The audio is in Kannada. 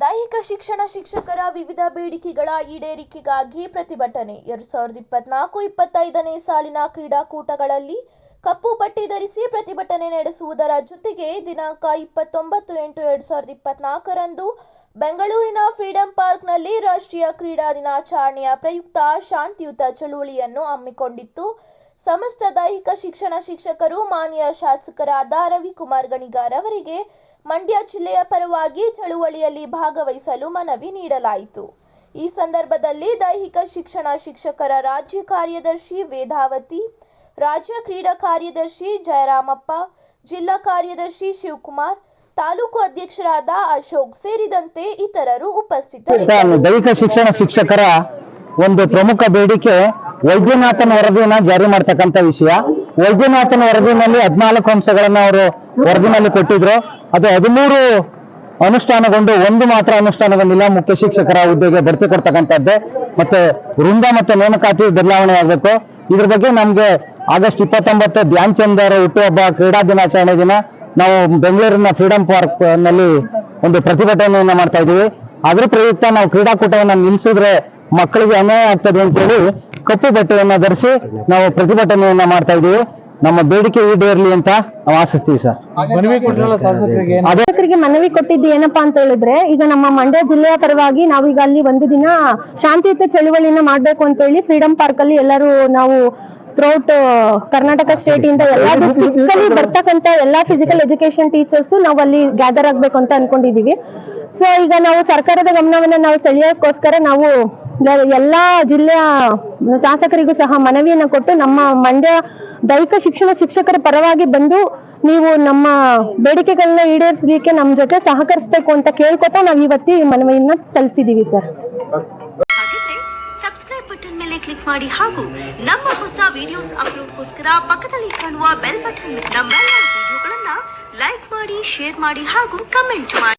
ದೈಹಿಕ ಶಿಕ್ಷಣ ಶಿಕ್ಷಕರ ವಿವಿಧ ಬೇಡಿಕೆಗಳ ಈಡೇರಿಕೆಗಾಗಿ ಪ್ರತಿಭಟನೆ. ಎರಡು ಸಾವಿರದ ಇಪ್ಪತ್ನಾಲ್ಕು ಇಪ್ಪತ್ತೈದನೇ ಸಾಲಿನ ಕ್ರೀಡಾಕೂಟಗಳಲ್ಲಿ ಕಪ್ಪು ಪಟ್ಟಿ ಧರಿಸಿ ಪ್ರತಿಭಟನೆ ನಡೆಸುವುದರ ಜೊತೆಗೆ ದಿನಾಂಕ ಇಪ್ಪತ್ತೊಂಬತ್ತು ಎಂಟು ಎರಡು ಸಾವಿರದ ಇಪ್ಪತ್ನಾಲ್ಕರಂದು ಬೆಂಗಳೂರಿನ ಫ್ರೀಡಂ ಪಾರ್ಕ್ನಲ್ಲಿ ರಾಷ್ಟ್ರೀಯ ಕ್ರೀಡಾ ದಿನಾಚರಣೆಯ ಪ್ರಯುಕ್ತ ಶಾಂತಿಯುತ ಚಳುವಳಿಯನ್ನು ಹಮ್ಮಿಕೊಂಡಿತ್ತು. ಸಮಸ್ತ ದೈಹಿಕ ಶಿಕ್ಷಣ ಶಿಕ್ಷಕರು ಮಾನ್ಯ ಶಾಸಕರಾದ ರವಿಕುಮಾರ್ ಗಣಿಗಾರ್ ಅವರಿಗೆ ಮಂಡ್ಯ ಜಿಲ್ಲೆಯ ಪರವಾಗಿ ಚಳುವಳಿಯಲ್ಲಿ ಭಾಗವಹಿಸಲು ಮನವಿ ನೀಡಲಾಯಿತು. ಈ ಸಂದರ್ಭದಲ್ಲಿ ದೈಹಿಕ ಶಿಕ್ಷಣ ಶಿಕ್ಷಕರ ರಾಜ್ಯ ಕಾರ್ಯದರ್ಶಿ ವೇದಾವತಿ, ರಾಜ್ಯ ಕ್ರೀಡಾ ಕಾರ್ಯದರ್ಶಿ ಜಯರಾಮಪ್ಪ, ಜಿಲ್ಲಾ ಕಾರ್ಯದರ್ಶಿ ಶಿವಕುಮಾರ್, ತಾಲೂಕು ಅಧ್ಯಕ್ಷರಾದ ಅಶೋಕ್ ಸೇರಿದಂತೆ ಇತರರು ಉಪಸ್ಥಿತರು ದೈಹಿಕ ಶಿಕ್ಷಣ ಶಿಕ್ಷಕರ ಒಂದು ಪ್ರಮುಖ ಬೇಡಿಕೆ ವೈದ್ಯನಾಥನ ವರದಿಯನ್ನ ಜಾರಿ ಮಾಡ್ತಕ್ಕಂಥ ವಿಷಯ. ವೈದ್ಯನಾಥನ ವರದಿನಲ್ಲಿ ಹದಿನಾಲ್ಕು ಅಂಶಗಳನ್ನ ಅವರು ವರದಿನಲ್ಲಿ ಕೊಟ್ಟಿದ್ರು. ಅದು ಹದಿಮೂರು ಅನುಷ್ಠಾನಗೊಂಡು ಒಂದು ಮಾತ್ರ ಅನುಷ್ಠಾನಗೊಂಡಿಲ್ಲ, ಮುಖ್ಯ ಶಿಕ್ಷಕರ ಹುದ್ದೆಗೆ ಭರ್ತಿ ಕೊಡ್ತಕ್ಕಂಥದ್ದೇ. ಮತ್ತೆ ವೃಂದ ಮತ್ತೆ ನೇಮಕಾತಿ ಬದಲಾವಣೆ ಆಗಬೇಕು. ಇದ್ರ ಬಗ್ಗೆ ನಮಗೆ ಆಗಸ್ಟ್ ಇಪ್ಪತ್ತೊಂಬತ್ತು ಧ್ಯಾನ್ ಚಂದ್ ಅವರ ಹುಟ್ಟುಹಬ್ಬ ಕ್ರೀಡಾ ದಿನಾಚರಣೆ ದಿನ ನಾವು ಬೆಂಗಳೂರಿನ ಫ್ರೀಡಂ ಪಾರ್ಕ್ನಲ್ಲಿ ಒಂದು ಪ್ರತಿಭಟನೆಯನ್ನ ಮಾಡ್ತಾ ಇದೀವಿ ಅದ್ರ ಪ್ರಯುಕ್ತ ನಾವು ಕ್ರೀಡಾಕೂಟವನ್ನು ನಿಲ್ಲಿಸಿದ್ರೆ ಮಕ್ಕಳಿಗೆ ಅನ್ಯಾಯ ಆಗ್ತದೆ ಅಂತ ಹೇಳಿ ಕಪ್ಪು ಬಟ್ಟೆಯನ್ನ ಧರಿಸಿ ನಾವು ಪ್ರತಿಭಟನೆಯನ್ನ ಮಾಡ್ತಾ ಇದೀವಿ ನಮ್ಮ ಬೇಡಿಕೆ ಈಡೇರಲಿ ಅಂತ ನಾವು ಆಶಿಸ್ತೀವಿ ಸರ್ ಶಾಸಕರಿಗೆ ಏನು? ಮನವಿ ಕೊಟ್ಟಿದ್ದು ಏನಪ್ಪಾ ಅಂತ ಹೇಳಿದ್ರೆ ಈಗ ನಮ್ಮ ಮಂಡ್ಯ ಜಿಲ್ಲೆಯ ಪರವಾಗಿ ನಾವೀಗ ಅಲ್ಲಿ ಒಂದು ದಿನ ಶಾಂತಿಯುತ ಚಳುವಳಿಯನ್ನ ಮಾಡ್ಬೇಕು ಅಂತ ಹೇಳಿ ಫ್ರೀಡಂ ಪಾರ್ಕ್ ಅಲ್ಲಿ ಎಲ್ಲರೂ ನಾವು ಥ್ರೌಟ್ ಕರ್ನಾಟಕ ಸ್ಟೇಟ್ ಇಂದ ಎಲ್ಲಾ ಡಿಸ್ಟ್ರಿಕ್ಟ್ ಅಲ್ಲಿ ಬರ್ತಕ್ಕಂತ ಎಲ್ಲಾ ಫಿಸಿಕಲ್ ಎಜುಕೇಶನ್ ಟೀಚರ್ಸ್ ನಾವು ಅಲ್ಲಿ ಗ್ಯಾದರ್ ಆಗ್ಬೇಕು ಅಂತ ಅನ್ಕೊಂಡಿದೀವಿ ಸೊ ಈಗ ನಾವು ಸರ್ಕಾರದ ಗಮನವನ್ನ ನಾವು ಸೆಳೆಯೋಕ್ಕೋಸ್ಕರ ನಾವು ಎಲ್ಲಾ ಜಿಲ್ಲೆಯ ಶಾಸಕರಿಗೂ ಸಹ ಮನವಿಯನ್ನ ಕೊಟ್ಟು ನಮ್ಮ ಮಂಡ್ಯ ದೈಹಿಕ ಶಿಕ್ಷಣ ಶಿಕ್ಷಕರ ಪರವಾಗಿ ಬಂದು ನೀವು ನಮ್ಮ ಬೇಡಿಕೆಗಳನ್ನ ಈಡೇರಿಸಲಿಕ್ಕೆ ನಮ್ಮ ಜೊತೆ ಸಹಕರಿಸಬೇಕು ಅಂತ ಕೇಳ್ಕೊತಾ ನಾವು ಇವತ್ತಿ ಮನವಿಯನ್ನ ಸಲ್ಲಿಸಿದೀವಿ ಸರ್. ಬಟನ್ ಮೇಲೆ ಕ್ಲಿಕ್ ಮಾಡಿ ಹಾಗೂ ನಮ್ಮ ಹೊಸ ವಿಡಿಯೋಸ್ ಅಪ್ಲೋಡ್ಗೋಸ್ಕರ ಪಕ್ಕದಲ್ಲಿ ಕಾಣುವ ಬೆಲ್ ಬಟನ್ ನಮ್ಮೆಲ್ಲ ವಿಡಿಯೋಗಳನ್ನ ಲೈಕ್ ಮಾಡಿ ಶೇರ್ ಮಾಡಿ ಹಾಗೂ ಕಮೆಂಟ್ ಮಾಡಿ.